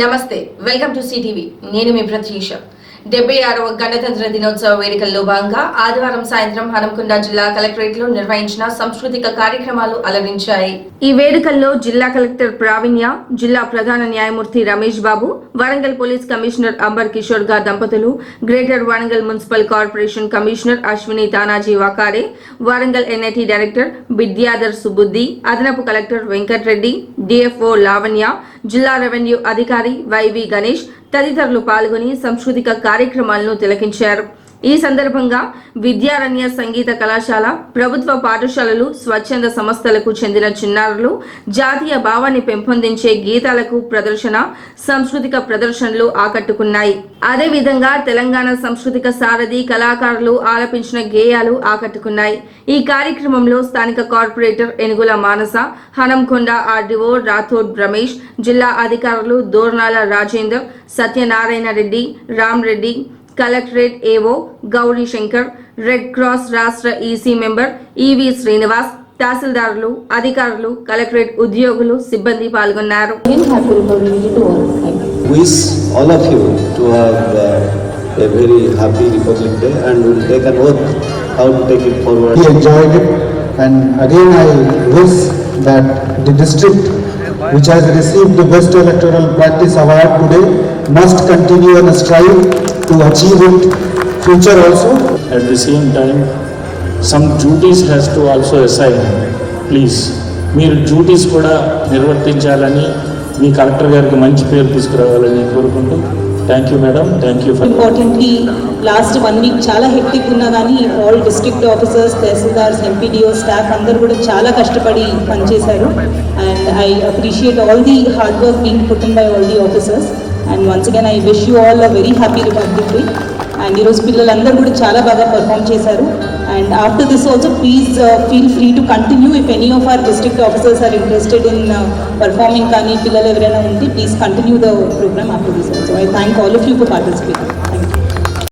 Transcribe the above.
నమస్తే welcome to CTV. నేను మీ ప్రతీష డెబ్బై ఆరవ గణతంత్ర దినోత్సవ వేడుకల్లో భాగంగా ఆదివారం సాయంత్రం హనంకొండ జిల్లా కలెక్టరేట్లో నిర్వహించిన సాంస్కృతిక కార్యక్రమాలు అలరించాయి. ఈ వేడుకల్లో జిల్లా కలెక్టర్ ప్రావీణ్య జిల్లా ప్రధాన న్యాయమూర్తి రమేష్ బాబు వరంగల్ పోలీస్ కమిషనర్ అంబర్ కిషోర్గా దంపతులు greater Warangal municipal corporation commissioner Ashwini Tanaji Wakare Warangal NIT director Vidyadhar Subuddhi అదనపు కలెక్టర్ వెంకట్రెడ్డి డిఎఫ్ఓ లావణ్య జిల్లా రెవెన్యూ అధికారి వైవి గణేష్ తదితరులు పాల్గొని సాంస్కృతిక కార్యక్రమాలను తిలకించారు ఈ సందర్భంగా విద్యారణ్య సంగీత కళాశాల ప్రభుత్వ పాఠశాలలు స్వచ్ఛంద సంస్థలకు చెందిన చిన్నారులు జాతీయ భావాన్ని పెంపొందించే గీతాలకు ప్రదర్శన సాంస్కృతిక ప్రదర్శనలు ఆకట్టుకున్నాయి. అదేవిధంగా తెలంగాణ సాంస్కృతిక సారథి కళాకారులు ఆలపించిన గేయాలు ఆకట్టుకున్నాయి. ఈ కార్యక్రమంలో స్థానిక కార్పొరేటర్ ఎనుగుల మానస హనంకొండ ఆర్డీఓ రాథోడ్ రమేష్ జిల్లా అధికారులు Dornala Rajender Satyanarayana Reddy Ram Reddy collectorate AO Gauri Shankar red cross రాష్ట్ర ఈసీ మెంబర్ ఈవి శ్రీనివాస్ తహసీల్దారులు అధికారులు కలెక్టరేట్ ఉద్యోగులు సిబ్బంది పాల్గొన్నారు Happy Republic Day to all. Thank you. wish all of you to have uh, a very happy Republic Day and will take an oath how to take it forward. He enjoyed it and again I wish that the district which has received the best electoral practice award today must continue and strive to achieve it future also. At the same time, some duties has to also assign. Please మీరు duties కూడా నిర్వర్తించాలని మీ collector గారికి మంచి పేరు తీసుకురావాలని కోరుకుంటూ thank you madam thank you for importantly last one week చాలా హెక్టిక్ ఉన్నా కానీ all district officers tahsildars MPDO staff అందరూ కూడా చాలా కష్టపడి పనిచేశారు and I appreciate all the hard work being put in by all the officers and once again I wish you all a very happy Republic Day and ఈరోజు పిల్లలందరూ కూడా చాలా బాగా పర్ఫామ్ చేశారు. And after this also please feel free to continue if any of our district officers are interested in performing కానీ పిల్లలు ఎవరైనా ఉంటే please continue the programme after this also I thank all of you for participate thank you